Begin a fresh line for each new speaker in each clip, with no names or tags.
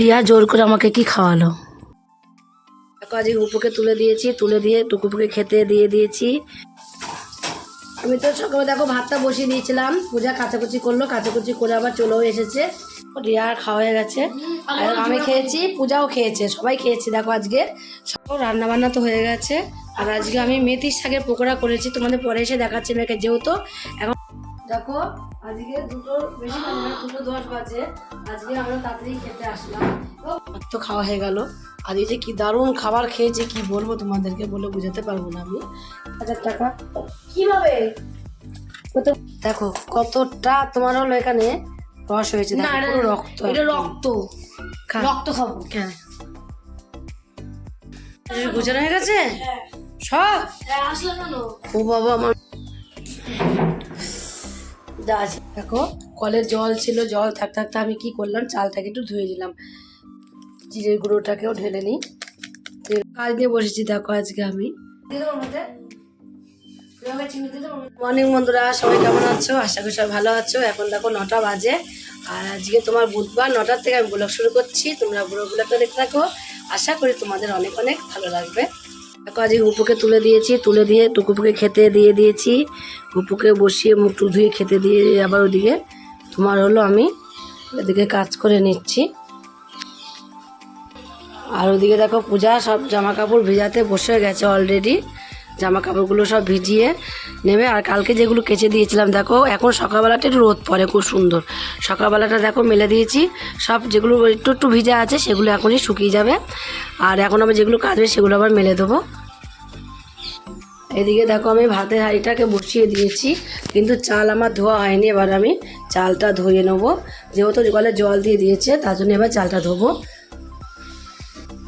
রিয়া জোর করে আমাকে কি খাওয়ালো? আজকে উপকে তুলে দিয়েছি, তুলে দিয়ে টুকুপুকে খেতে দিয়ে দিয়েছি। আমি তো সকালে দেখো, ভাতটা বসিয়ে দিয়েছিলাম। পূজা কাচাকুচি করল, কাচাকুচি করে আবার চলেও এসেছে। রিয়া খাওয়া হয়ে গেছে। আর আমি খেয়েছি, পূজাও খেয়েছে, সবাই খেয়েছি, দেখো আজকে। সব রান্না বান্না তো হয়ে গেছে। আর আজকে আমি মেথির শাকের পকোড়া করেছি, তোমাদের পরে এসে দেখাচ্ছি মেয়েকে, যেহেতু এখন দেখো আজকে দুটো বেশি না, দুটো দশ বাজে। আজকে আমরা তাড়াতাড়ি খেতে আসলাম। তো খাওয়া হয়ে গেল। আর এই যে কি দারুণ খাবার খেয়েছি কি বলব তোমাদেরকে বলে বুঝাতে পারব না আমি। হাজার টাকা। কীভাবে? দেখো কতটা তোমার হলো এখানে রস হয়েছে পুরো রক্ত
এটা রক্ত। রক্ত খাব।
হ্যাঁ। গুজানো হয়ে গেছে? সব?
হ্যাঁ আসলে
ও বাবা আমার যা আছে। দেখো, কলের জল ছিল, জল থাকতে থাকতে আমি কি করলাম? চালটাকে একটু ধুয়ে দিলাম। জিরের গুঁড়োটাকেও ঢেলে নিই। কাজ নিয়ে বসেছি, দেখো আজকে আমি। মর্নিং বন্ধুরা, সবাই কেমন আছো? আশা করি সবাই ভালো আছো। এখন দেখো নটা বাজে। আর আজকে তোমার বুধবার নটার থেকে আমি ব্লগ শুরু করছি। তোমরা ব্লগটা দেখতে থাকো। আশা করি তোমাদের অনেক অনেক ভালো লাগবে। দেখো আজকে উপুকে তুলে দিয়েছি, তুলে দিয়ে টুকুপুকে খেতে দিয়ে দিয়েছি। উপুকে বসিয়ে মুখ টু ধুয়ে খেতে দিয়ে আবার ওদিকে তোমার হলো আমি এদিকে কাজ করে নিচ্ছি। আর ওদিকে দেখো পূজা সব জামা কাপড় ভিজাতে বসে গেছে অলরেডি জামা কাপড়গুলো সব ভিজিয়ে নেবে। আর কালকে যেগুলো কেচে দিয়েছিলাম, দেখো, এখন সকালবেলাটা একটু রোদ পড়ে, খুব সুন্দর। সকালবেলাটা দেখো মেলে দিয়েছি। সব যেগুলো একটু একটু ভিজা আছে, সেগুলো এখনই শুকিয়ে যাবে। আর এখন আবার যেগুলো কাচবে, সেগুলো আবার মেলে দেবো। এদিকে দেখো আমি ভাতের হাঁড়িটাকে বসিয়ে দিয়েছি, কিন্তু চাল আমার ধোয়া হয়নি, এবার আমি চালটা ধুয়ে নেব। যেহেতু জলে জল দিয়ে দিয়েছে, তার জন্য এবার চালটা ধোবো।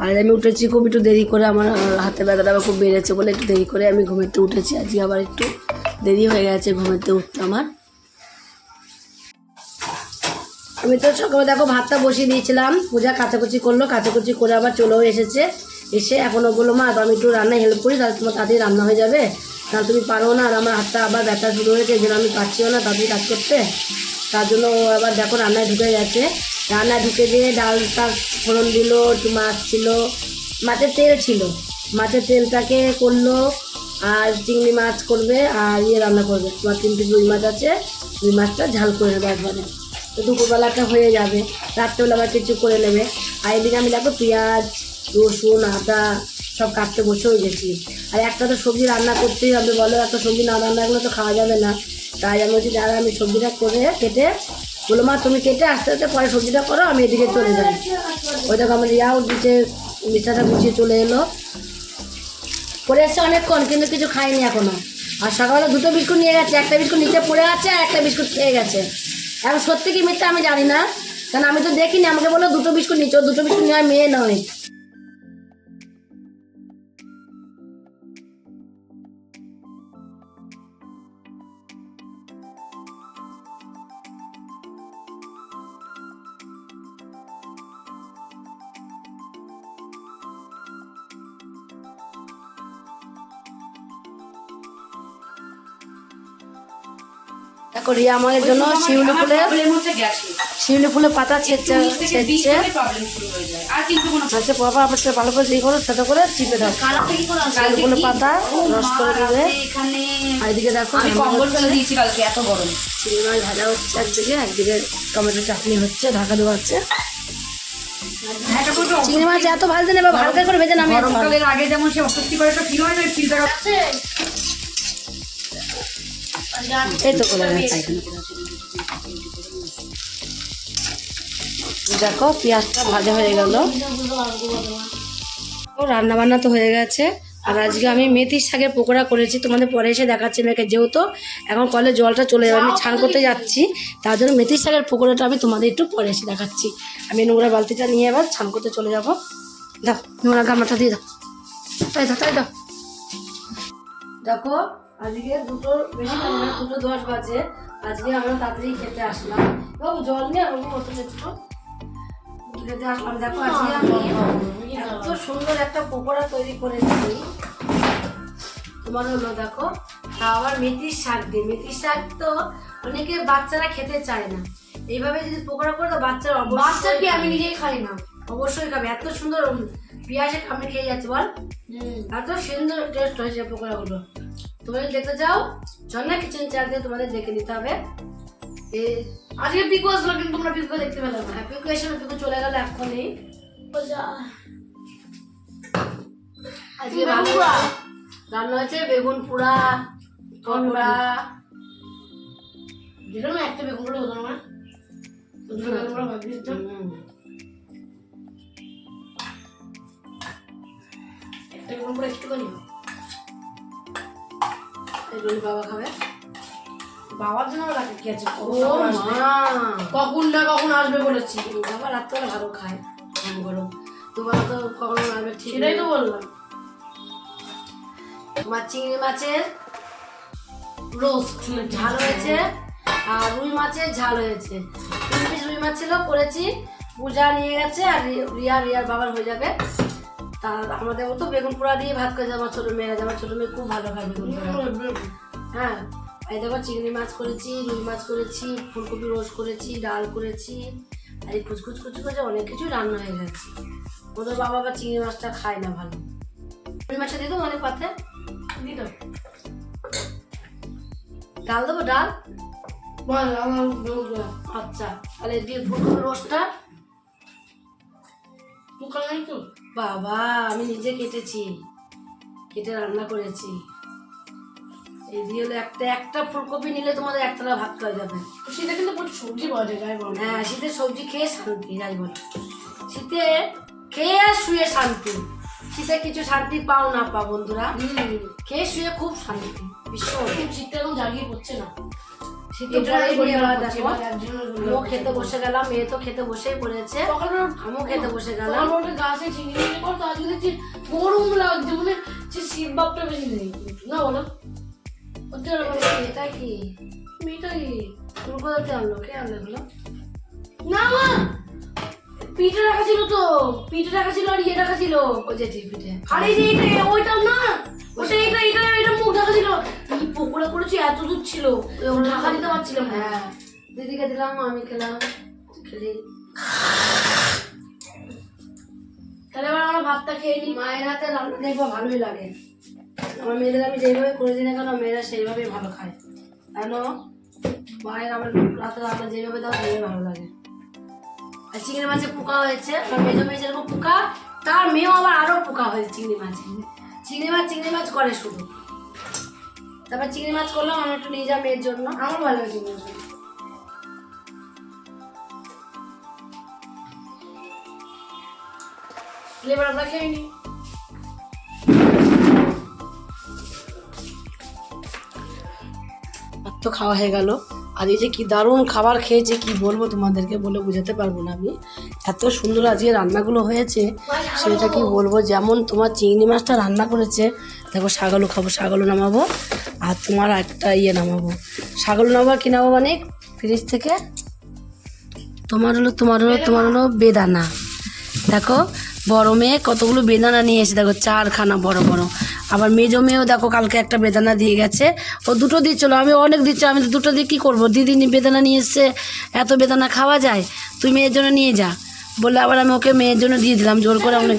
আর আমি উঠেছি খুব একটু দেরি করে, আমার হাতে ব্যথাটা খুব বেড়েছে বলে একটু দেরি করে আমি ঘুমেতে উঠেছি। আজকে আবার একটু দেরি হয়ে গেছে ঘুমেতে উঠতে আমার। আমি তো সকালে দেখো ভাতটা বসিয়ে দিয়েছিলাম, পূজা কাচাকুচি করল, কাচাকুচি করে আবার চলেও এসেছে। এসে এখনও বলল, মা তো আমি একটু রান্নায় হেল্প করি, তাহলে তোমার তাড়াতাড়ি রান্না হয়ে যাবে। তাহলে তুমি পারো না, আর আমার হাতটা আবার ব্যথা শুরু হয়েছে জন্য আমি পারছিও না তাড়াতাড়ি কাজ করতে। তার জন্য ও আবার দেখো রান্নায় ঢুকে গেছে। রান্নায় ঢুকে দিয়ে ডালটা ফোড়ন দিল একটু মাছ ছিল। মাছের তেল ছিল। মাছের তেলটাকে করল আর চিংড়ি মাছ করবে আর ইয়ে রান্না করবে। তোমার তিনটে রুই মাছ আছে, রুই মাছটা ঝাল করে নেবে একবারে। তো দুপুরবেলাটা হয়ে যাবে। রাত্রেবেলা আবার কিছু করে নেবে। আর এদিকে আমি দেখো পেঁয়াজ, রসুন, আদা সব কাটতে বসেও গেছি। আর একটা তো সবজি রান্না করতেই হবে বলো, একটা সবজি না রান্না করলে তো খাওয়া যাবে না। তাই আমি বলছি, দাদা, আমি সবজিটা করে কেটে বলো, মা, তুমি কেটে আস্তে আস্তে পরে সবজিটা করো, আমি এদিকে চলে যাই। ওই দেখো আমার ইয়াও দিচ্ছে বিছাটা গুছিয়ে চলে এলো। পরে এসছে অনেকক্ষণ, কিন্তু কিছু খাইনি এখনও। আর সকালবেলা দুটো বিস্কুট নিয়ে গেছে, একটা বিস্কুট নিচে পড়ে আছে আর একটা বিস্কুট খেয়ে গেছে। এখন সত্যি কি মিথ্যা আমি জানি না, কারণ আমি তো দেখিনি, আমাকে বলো দুটো বিস্কুট নিচ্ছ দুটো বিস্কুট নেওয়ার মেয়ে নয়। রিয়া আমাদের জন্য শিউলি ফুলের শিউলি ফুলের পাতা ছেঁচে ছেঁচে। আচ্ছা বাবা আমার ভালো করে দিয়ে করো সাথে করে চিপে দাও শিউলি ফুলের পাতা রস করে দেবে। এদিকে দেখো
কম্বল ফেলে দিয়েছি কালকে এত গরম।
চিংড়ি মাছ ভাজা হচ্ছে একদিকে একদিকে টমেটো চাটনি হচ্ছে ঢাকা দেওয়া হচ্ছে। চিংড়ি মাছ এত ভাজতে নেবে হালকা করে ভেজে নামিয়ে
আগে যেমন সে অস্বস্তি করে ফিল হয় না ফিলটা
দেখো, পেঁয়াজটা ভাজা হয়ে গেল। রান্না বান্না তো হয়ে গেছে। আর আজকে আমি মেথির শাকের পকোড়া করেছি। তোমাদের পরে এসে দেখাচ্ছি মেয়েকে, যেহেতু এখন কলে জলটা চলে যাবে, আমি ছান করতে যাচ্ছি। তার জন্য মেথির শাকের পকোড়াটা আমি তোমাদের একটু পরে এসে দেখাচ্ছি। আমি নোংরা বালতিটা নিয়ে এবার ছান করতে চলে যাব। দাও, নোংরা গামলাটা দিয়ে দাও। তাই দাও তাই দাও। দেখো আজকে দুটো বেশি না দুটো দশ বাজে। আজকে আমরা তাড়াতাড়ি খেতে আসলাম। বাবু জল নিয়ে আমার বোতলে একটু খেতে আসলাম। দেখো আজকে আমি এত সুন্দর একটা পকোড়া তৈরি করেছি। তোমার হলো দেখো তা আবার মেথির শাক দিয়ে। মেথির শাক তো অনেকে বাচ্চারা খেতে চায় না। এইভাবে যদি পকোড়া করে তো বাচ্চারা
বাচ্চা কি আমি নিজেই খাই না?
অবশ্যই খাবে। এত সুন্দর পেঁয়াজে আমি খেয়ে যাচ্ছে বল। এত সুন্দর টেস্ট হয়েছে পকোড়াগুলো। তুমি যদি দেখতে চাও ঝর্ণা কিচেন চ্যানেল দিয়ে তোমাদের দেখে নিতে হবে।
আজকে পিকু আসলো কিন্তু তোমরা পিকু দেখতে পেলাম না।
পিকু এসে পিকু চলে গেল এখনই আজকে রান্না হয়েছে বেগুন পোড়া পকোড়া
দেখো না একটা বেগুন করে হতো না একটা বেগুন করে একটুখানি।
এগুলো বাবা খাবে?
বাবার জন্য রাখা কি আছে? কখন না কখন আসবে বলেছি।
বাবা রাত্রে ভালো খায় গরম গরম। তোমার তো কখনো আসবে ঠিক
সেটাই তো বললাম।
তোমার চিংড়ি মাছের রোস্ট ঝাল হয়েছে আর রুই মাছের ঝাল হয়েছে। তিন পিস রুই মাছ ছিল করেছি পূজা নিয়ে গেছে আর রিয়া রিয়ার বাবার হয়ে যাবে। তার আমাদের মতো বেগুন পোড়া দিয়ে ভাত করে আমার ছোটো মেয়েরা আমার ছোটো মেয়ে খুব ভালো খায় বেগুন পোড়া হ্যাঁ। এই দেখো চিংড়ি মাছ করেছি রুই মাছ করেছি ফুলকপি রোস্ট করেছি ডাল করেছি। আর এই কুচকুচ কুচু করে অনেক কিছু রান্না হয়ে গেছে। ওদের বাবা আবার চিংড়ি মাছটা খায় না ভালো। রুই মাছটা দিয়ে দেবো অনেক পাতে?
দিত
ডাল দেবো? ডাল? আচ্ছা। তাহলে দিয়ে ফুলকপি রোস্টটা।
মুখ নাই তো?
বাবা আমি নিজে কেটেছি। কেটে রান্না করেছি। এই দিয়ে হলো একটা একটা ফুলকপি নিলে তোমাদের একতলা ভাত খাওয়া যাবে।
সেটা কিন্তু প্রচুর সবজি পাওয়া যায় যাই বল।
হ্যাঁ শীতে সবজি খেয়ে শান্তি যাই বল। শীতে খেয়ে শুয়ে শান্তি। শীতে কিছু শান্তি পাও না পাও বন্ধুরা। খেয়ে শুয়ে খুব শান্তি ভীষণ।
শীতটা এখন জাগিয়ে পড়ছে না।
শীতের পরে নিয়ে এবার দেখো
একজনের
আমিও খেতে বসে গেলাম মেয়ে তো খেতে বসেই পড়েছে। আমিও খেতে বসে গেলাম।
গাছে চিংড়ি মিংড়ি করতো আজকে দেখছি গরম লাগছে মানে শীত ভাবটা বেশি নেই না বলো। সত্যি কথা বলো।
কি? তুমি কোথাতে আনলো? কে আনলো এগুলো?
না মা! পিঠে রাখা ছিল তো পিঠে রাখা ছিল আর ইয়ে রাখা ছিল।
ওই যে টিভিতে
আরে যে এটা ওইটা না ওটা এটা এটা এটা মুখ ঢাকা ছিল। কি পকোড়া করেছি? এত দূর ছিল। ঢাকা দিতে পারছিলাম
হ্যাঁ। দিদিকে দিলাম আমি খেলাম খেলি।
তাহলে এবার আমরা ভাতটা খেয়ে নিই।
মায়ের হাতে রান্না দেখব ভালোই লাগে। আমার মেয়েদের আমি যেইভাবে করে দিই না কেন মেয়েরা সেইভাবেই ভালো খায়। কেন? মায়ের আমার রাতে রান্না যেভাবে দাও সেইভাবে ভালো লাগে। আর চিংড়ি মাছে পোকা হয়েছে। আমার মেজো মেয়ে যেরকম পোকা তার মেয়েও আবার আরও পোকা হয়েছে চিংড়ি মাছে চিংড়ি মাছ চিংড়ি মাছ করে শুধু। তারপর চিংড়ি মাছ করলাম, আমি একটু নিয়ে যা মেয়ের জন্য।
আমার ভালো বলতে। এবার আমরা খেয়ে
তো খাওয়া হয়ে গেল। আর এই যে কি দারুণ খাবার খেয়েছে, কি বলব তোমাদেরকে বলে বোঝাতে পারব না আমি। এত সুন্দর আজকে রান্নাগুলো হয়েছে, সেটা কি বলব? যেমন তোমার চিংড়ি মাছটা রান্না করেছে, দেখো ছাগলও খাব ছাগলও নামাবো। আর তোমার একটা ইয়ে নামাবো। ছাগল নামাবো কি নামাবো মানে? ফ্রিজ থেকে। তোমার হলো তোমার হলো তোমার হলো বেদানা। দেখো, বড় মেয়ে কতগুলো বেদানা নিয়ে এসে দেখো, চারখানা বড় বড়। আবার মেজো মেয়েও দেখো, কালকে একটা বেদানা দিয়ে গেছে। ও দুটো দিচ্ছিল আমি অনেক দিচ্ছি, আমি তো দুটো দিয়ে কী করব? দিদি বেদানা নিয়ে এসছে, এত বেদানা খাওয়া যায়? তুই মেয়ের জন্য নিয়ে যা। বলে আবার আমি ওকে মেয়ের জন্য দিয়ে দিলাম, জোর করে অনেক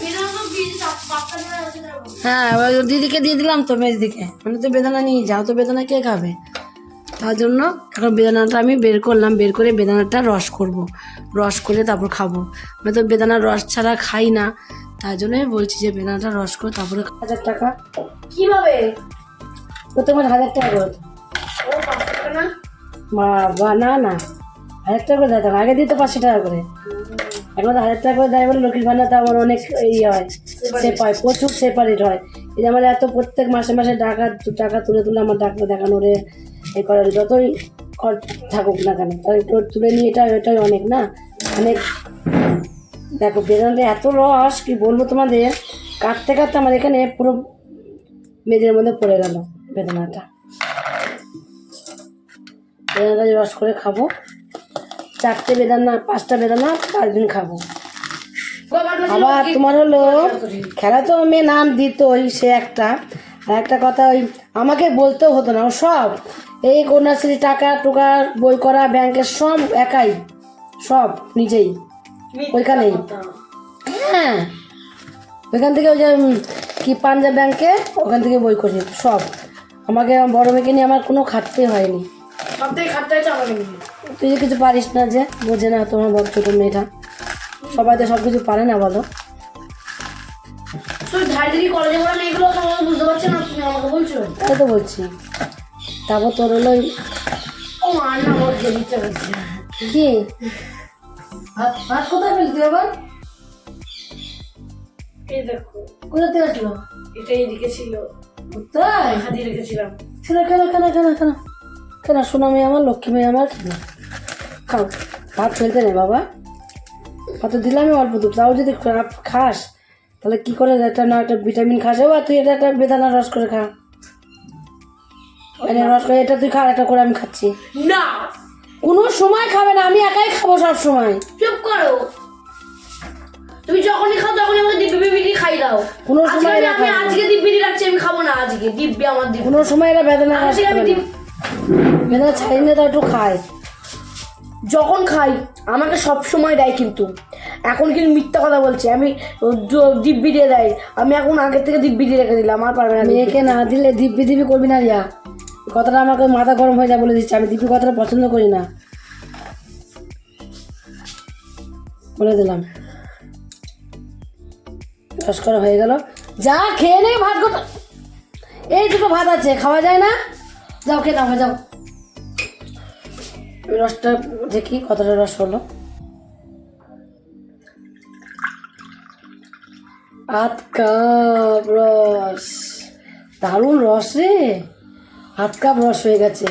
হ্যাঁ ওর দিদিকে দিয়ে দিলাম তো মেয়ের দিকে। মানে তো বেদানা নিয়ে যাও, তো বেদানা কে খাবে? তার জন্য এখন বেদানাটা আমি বের করলাম, বের করে বেদানাটা রস করব। রস করে তারপর খাব। আমি তো বেদানার রস ছাড়া খাই না, তার জন্যই বলছি যে বেদানাটা রস করে তারপরে হাজার টাকা।
কীভাবে?
প্রথমে হাজার টাকা করে বাবা, না না। হাজার টাকা করে দেয় আগে দিত পাঁচশো টাকা করে। এখন হাজার টাকা করে দেয় বলে, লক্ষ্মীর ভান্ডারটা আমার অনেক ইয়ে হয় সেপ হয় প্রচুর সেপারেট হয়। এই যে আমার এত প্রত্যেক মাসে মাসে টাকা টাকা তুলে তুলে আমার ডাক্তার দেখানো রে এই করার যতই খরচ থাকুক না কেন, তাই তুলে নিয়ে এটা এটাই অনেক না? অনেক দেখো, বেদানাতে এত রস, কি বলব তোমাদের? কাটতে কাটতে আমার এখানে পুরো মেঝের মধ্যে পড়ে গেল বেদনাটা। বেদানাটা রস করে খাব। চারটে বেদানা পাঁচটা বেদানা পাঁচ দিন খাব। আবার তোমার হলো খেলা তো মেয়ে নাম দিতই সে একটা। আর একটা কথা ওই আমাকে বলতেও হতো না ও সব। এই কন্যাশ্রী টাকা টুকা বই করা ব্যাংকের সব একাই। সব নিজেই। ওইখানেই। হ্যাঁ। ওইখান থেকে ওই যে কি পাঞ্জাব ব্যাংকে ওখান থেকে বই করি সব। আমাকে বড় মেয়েকে নিয়ে আমার কোনো খাটতে হয়নি। তুই যে কিছু পারিস না যে বোঝে না তোমার বড় ছোটো মেয়েটা। সবাই তো সব কিছু পারে না বলো।
তুই
তো বলছি। তারপর তোর হলো কি? ভাত কোথায় ফেলতি আবার?
এই দেখো।
কোথা থেকে আসলো
এটা এইদিকে ছিল
তাই
হাতি রেখেছিলাম।
কেন কেন কেন কেন কেন কেন সোনা মেয়ে আমার লক্ষ্মী মেয়ে আমার। খাও ভাত ফেলতে নেই বাবা। ভাত দিলামই অল্প দুধ। তাও যদি খাস তাহলে কী করে একটা না একটা ভিটামিন খাস? বা তুই এটা একটা বেদানা রস করে খা। রস করে এটা তুই খা এটা করে আমি খাচ্ছি।
না!
কোনো সময় খাবে না আমি একাই খাব সব সময়।
চুপ করো। তুমি যখনই খাও তখনই আমাকে দিব্যি বিবিটি খাই দাও।
কোনো সময়
আমি। আজকে দিব্যি রাখছি আমি খাব না আজকে। দিব্যি আমার দিব্যি।
কোনো সময় এটা বেদানা
আজকে আমি
বেদানা ছাড়িয়ে নিয়ে তো একটু খায়
যখন খাই, আমাকে সব সময় দেয় কিন্তু। এখন কিন্তু মিথ্যা কথা বলছে। আমি দিব্যি দিয়ে দেয়। আমি এখন আগের থেকে দিব্যি দিয়ে রেখে দিলাম, আর পারবে না।
মেয়েকে না দিলে দিব্যি দিব্যি করবি না রিয়া। কথাটা আমাকে মাথা গরম হয়ে যায় বলে দিচ্ছে। আমি দিব্যি কথাটা পছন্দ করি না। বলে দিলাম। রস করা হয়ে গেল। যা খেয়ে নে, ভাত গোটা এই দুটো ভাত আছে, খাওয়া যায় না? যাও, খেয়ে দাও, যাও। রসটা দেখি কতটা রস হলো। আধ কাপ রস। দারুণ রস রে। আধ কাপ রস হয়ে গেছে।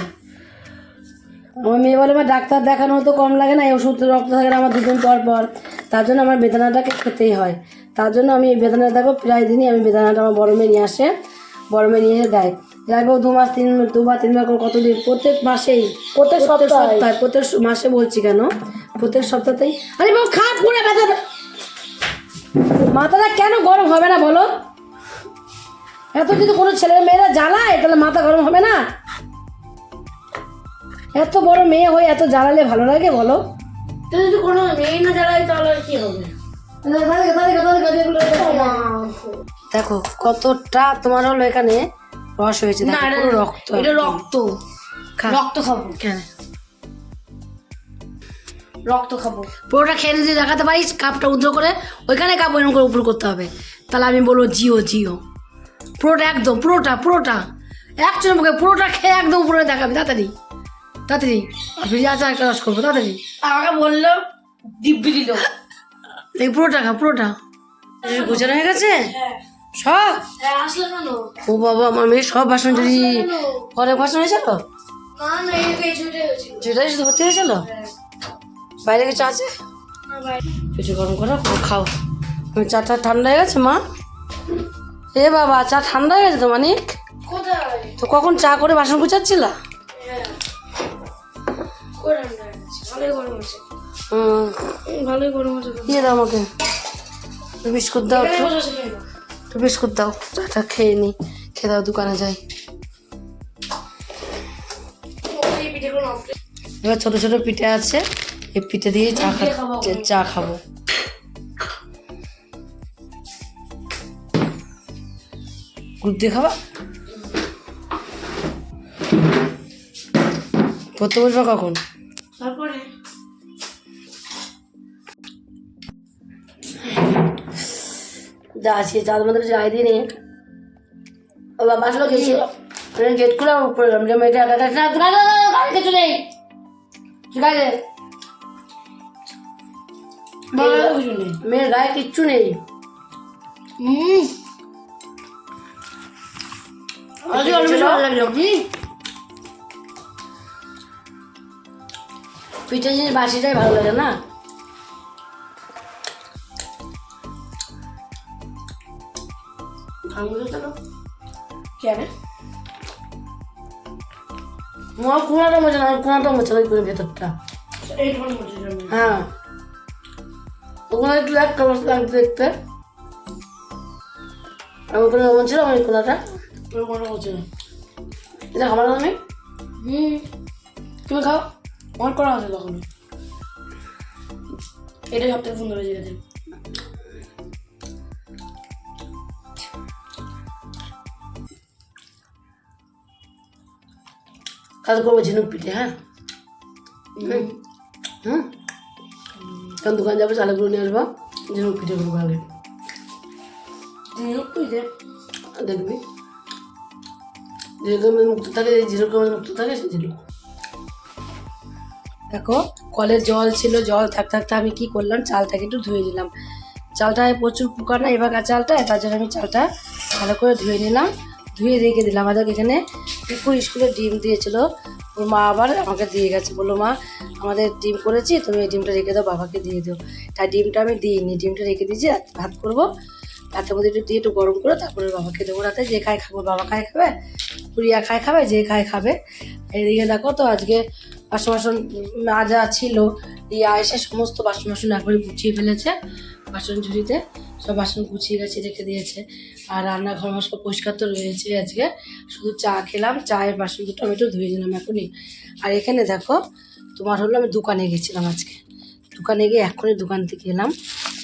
আমার মেয়ে বলে, আমার ডাক্তার দেখানো তো কম লাগে না, এই ওষুধ রক্ত থাকে না আমার দুদিন পর পর। তার জন্য আমার বেদানাটাকে খেতেই হয়। তার জন্য আমি এই বেদানা দেখো প্রায় দিনই আমি বেদানাটা আমার বড় মেয়ে নিয়ে আসে। বড় মেয়ে নিয়ে এসে দেয়। যাকেও দু মাস তিন দুবার তিনবার করে কতদিন? প্রত্যেক মাসেই। প্রত্যেক সপ্তাহে? প্রত্যেক মাসে বলছি কেন? প্রত্যেক সপ্তাহতেই। আরে বাবু খা পুরো ব্যথা মাথাটা কেন গরম হবে না বলো? এত যদি কোনো ছেলের মেয়েরা জ্বালায় তাহলে মাথা গরম হবে না? এত বড় মেয়ে হয়ে এত জ্বালালে ভালো লাগে বলো?
যদি কোনো মেয়ে না জ্বালাই তাহলে কি হবে?
দেখো কতটা তোমার হলো এখানে রস হয়েছে
না
পুরো রক্ত
এটা রক্ত। রক্ত খাব।
কেন?
রক্ত খাব।
পুরোটা খেয়ে যদি দেখাতে পারিস কাপটা উদ্র করে ওইখানে কাপ এরকম করে উপর করতে হবে। তাহলে আমি বলব জিও জিও। পুরোটা একদম পুরোটা পুরোটা। একচুয়ালি মুখে পুরোটা খেয়ে একদম উপরে দেখাবি তাড়াতাড়ি। তাড়াতাড়ি। আর ফিরে আছে একটা রস করব তাড়াতাড়ি।
আমাকে বলল দিব্যি দিল।
এই পুরোটা খা পুরোটা। গোছানো হয়ে গেছে?
হ্যাঁ।
সব?
হ্যাঁ
ও বাবা আমার মেয়ে সব বাসন যদি ঘরে বাসন হয়েছিল। যেটাই শুধু ভর্তি হয়েছিল
হ্যাঁ।
বাইরে কিছু আছে? কিছু গরম করো খাও। চাটা ঠান্ডা হয়ে গেছে মা? এ বাবা চা ঠান্ডা হয়ে গেছে তো মানিক? তো কখন চা করে বাসন গুছাচ্ছিল?
হ্যাঁ। ভালোই গরম আছে
দিয়ে দাও আমাকে। বিস্কুট দাও বিস্কুট দাও চাটা খেয়ে নি খেয়ে দাও দোকানে যাই। এবার ছোট ছোট পিঠে আছে এই পিঠে দিয়ে চা চা খাব। গুড় দিয়ে খাবা? পড়তে বসবে কখন? যা আছে চাঁদ মধ্যে যাই নিয়ে ও বাবা আসলো গেছি গেট খুলে উপরে গেলাম। যে মেয়েটা একা গাড়ি কিছু নেই ঠিক আছে
কিছু
মেয়ের গায়ে কিচ্ছু নেই। পিঠে জিনিস বাসিটাই ভালো লাগে না? আঙুল চলো
কেন?
আমার কোনাটা মোছে না আমার কোনাটা না ওই ভেতরটা।
মুছে যাবে
হ্যাঁ। ওখানে একটু এক কালার লাগছে দেখতে। আমি ওখানে এমন ছিল আমার কোনাটা?
ওই কোনো মুছে না
এটা খাবার আমি
হুম।
তুমি খাও।
আমার করা আছে তখন এটা সব থেকে সুন্দর হয়েছে
কাল করব ঝিনুক পিঠে হ্যাঁ? হুম। তখন দোকান যাব চালেগুলো নিয়ে আসব ঝিনুক পিঠে করব আগে।
ঝিনুক পিঠে?
দেখবি। যেরকম মুক্ত থাকে যেরকম মুক্ত থাকে সে ঝিনুক। দেখো কলের জল ছিল জল থাকতে থাকতে আমি কি করলাম চালটাকে একটু ধুয়ে দিলাম চালটায় প্রচুর পোকা না এবার চালটা তার জন্য আমি চালটা ভালো করে ধুয়ে নিলাম। ধুয়ে রেখে দিলাম। আমাদের এখানে পিকুর স্কুলে ডিম দিয়েছিল। ওর মা আবার আমাকে দিয়ে গেছে। বলল, মা, আমাদের ডিম করেছি, তুমি এই ডিমটা রেখে দাও, বাবাকে দিয়ে দিও। তাই ডিমটা আমি দিইনি। ডিমটা রেখে দিয়েছি ভাত করব। রাতের মধ্যে একটু দিয়ে একটু গরম করে তারপরে বাবাকে দেবো। রাতে যে খায় খাব, বাবা খায় খাবে, প্রিয়া খায় খাবে, যে খায় খাবে। এদিকে দেখো তো, আজকে বাসন বাসন মাজা ছিল দিয়ে এসে সমস্ত বাসন বাসন একবারে গুছিয়ে ফেলেছে বাসন ঝুড়িতে। সব বাসন গুছিয়ে গেছে, রেখে দিয়েছে। আর রান্নাঘর আমার সব পরিষ্কার তো রয়েছে আজকে। শুধু চা খেলাম, চায়ের বাসন দুটো আমি একটু ধুয়ে নিলাম এখনই। আর এখানে দেখো, তোমার হলো আমি দোকানে গেছিলাম আজকে। দোকানে গিয়ে এখনই দোকান থেকে এলাম।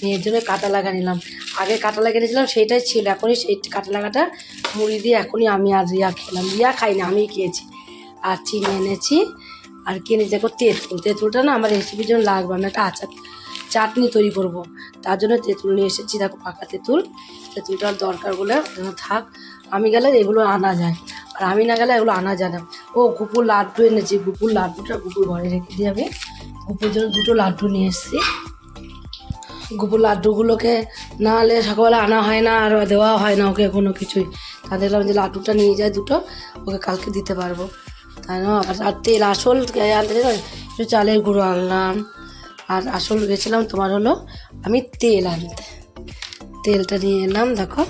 মেয়ের জন্য কাটা লাগা নিলাম। আগে কাটা লাগা নিয়েছিলাম, সেইটাই ছিল। এখনই সেই কাটা লাগাটা মুড়ি দিয়ে এখনই আমি আর রিয়া খেলাম। রিয়া খাই না আমি খেয়েছি। আর চিনি এনেছি। আর কিনে দেখো, তেঁতুল। তেঁতুলটা না আমার রেসিপির জন্য লাগবে, আমি একটা আচার চাটনি তৈরি করব। তার জন্য তেঁতুল নিয়ে এসেছি, দেখো পাকা তেঁতুল। তেঁতুলটার দরকার বলে থাক। আমি গেলে এগুলো আনা যায়। আর আমি না গেলে এগুলো আনা যায় না। ও, গুপুর লাড্ডু এনেছি। গুপুর লাড্ডুটা গুপুর ঘরে রেখে দিয়ে আমি। গুপুর জন্য দুটো লাড্ডু নিয়ে এসেছি। গুপুর লাড্ডুগুলোকে না হলে সকালবেলা আনা হয় না আর দেওয়া হয় না ওকে কোনো কিছুই। তা দেখলাম যে লাড্ডুটা নিয়ে যায় দুটো, ওকে কালকে দিতে পারব। তাই না? আর তেল, আসল আনতে চালের গুঁড়ো আনলাম। আর আসল গেছিলাম তোমার হলো আমি তেল আনতে। তেলটা নিয়ে এলাম দেখো।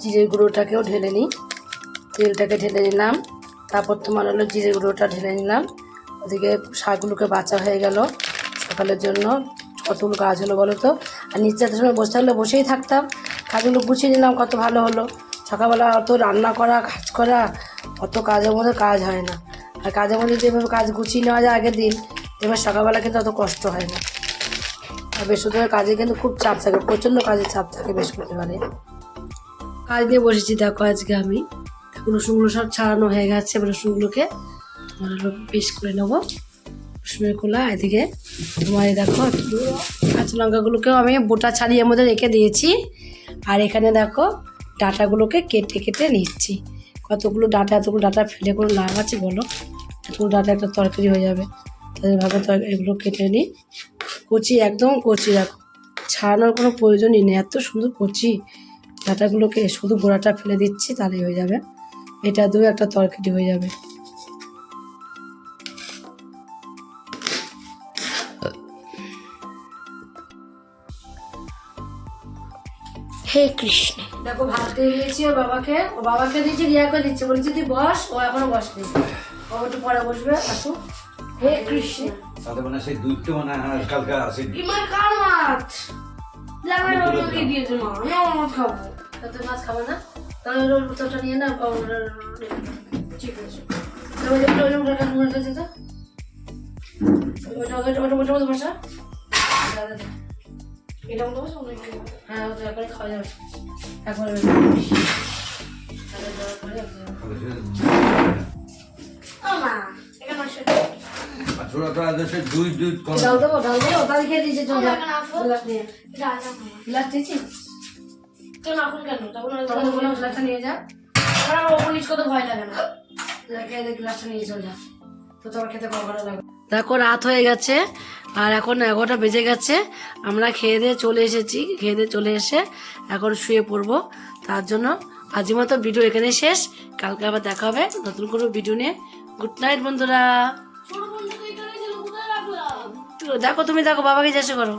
জিরের গুঁড়োটাকেও ঢেলে নিই। তেলটাকে ঢেলে নিলাম। তারপর তোমার হলো জিরে গুঁড়োটা ঢেলে নিলাম। ওদিকে শাকগুলোকে বাঁচা হয়ে গেল সকালের জন্য। কতগুলো কাজ হলো বলো তো? আর এত সময় বসে থাকলে বসেই থাকতাম। কাজগুলো গুছিয়ে নিলাম, কত ভালো হলো। সকালবেলা অত রান্না করা, কাজ করা, অত কাজের মধ্যে কাজ হয় না। আর কাজের মধ্যে যেভাবে কাজ গুছিয়ে নেওয়া যায় আগের দিন, এবার সকালবেলা কিন্তু অত কষ্ট হয় না। আর বৃহস্পতিবার কাজে কিন্তু খুব চাপ থাকে, প্রচণ্ড কাজের চাপ থাকে বৃহস্পতিবারে। কাজ দিয়ে বসেছি, দেখো আজকে আমি। রসুনগুলো সব ছাড়ানো হয়ে গেছে রসুনগুলোকে তোমার হলো পিস করে নেব। রসুনের খোলা এদিকে তোমার দেখো কাঁচা লঙ্কাগুলোকেও আমি বোটা ছাড়িয়ে মধ্যে রেখে দিয়েছি। আর এখানে দেখো ডাটাগুলোকে কেটে কেটে নিচ্ছি। কতগুলো ডাটা, এতগুলো ডাটা ফেলে কোনো লাভ আছে বলো? এতগুলো ডাটা একটা তরকারি হয়ে যাবে। তাদের ভাবে তর এগুলো কেটে নিই। কচি, একদম কচি, দেখো। ছাড়ানোর কোনো প্রয়োজনই নেই, এত সুন্দর কচি। ডাটাগুলোকে শুধু গোড়াটা ফেলে দিচ্ছি তাহলেই হয়ে যাবে। এটা দু একটা তরকারি হয়ে যাবে।
হে কৃষ্ণ।
দেখো ভাত দিয়ে দিয়েছি ওর বাবাকে। ও বাবাকে দিয়েছি রিয়াকে দিচ্ছে বলছি তুই বস ও এখনও বসনি। ও একটু পরে বসবে আসুক।
হে কৃষ্ণ।
মানে সেই দুধটা মানে কালকে
ইমার কার মাছ বাবাকে দিয়েছে মা আমি আমার মাছ খাব।
তা তুই মাছ খাব না। তাহলে ওর উত্তরটা নিয়ে না ঠিক আছে। তাহলে ওই ওটা তো? ওটা ওটা ওটা ওটা বসা। এটা মতো বসা। হ্যাঁ ওটা একবারে খাওয়া যাবে। একবারে ডাল দেবো ডাল দেবো। তাহলে খেয়ে দিয়েছে চল গ্লাস নিয়ে। গ্লাস দিয়েছিস? তো এখন কেন? তখন বললাম গ্লাসটা নিয়ে যা। আর আমার ওপর নিচ করতে ভয় লাগে না। গ্লাসটা নিয়ে চল যা। তো তোমার খেতে কখনো লাগবে দেখো রাত হয়ে গেছে আর এখন এগারোটা বেজে গেছে। আমরা খেয়ে দিয়ে চলে এসেছি খেয়ে দিয়ে চলে এসে এখন শুয়ে পড়ব। তার জন্য আজকের মতো ভিডিও এখানে শেষ। কালকে আবার দেখা হবে নতুন কোনো ভিডিও নিয়ে। গুড নাইট বন্ধুরা। দেখো তুমি দেখো বাবাকে জিজ্ঞাসা করো।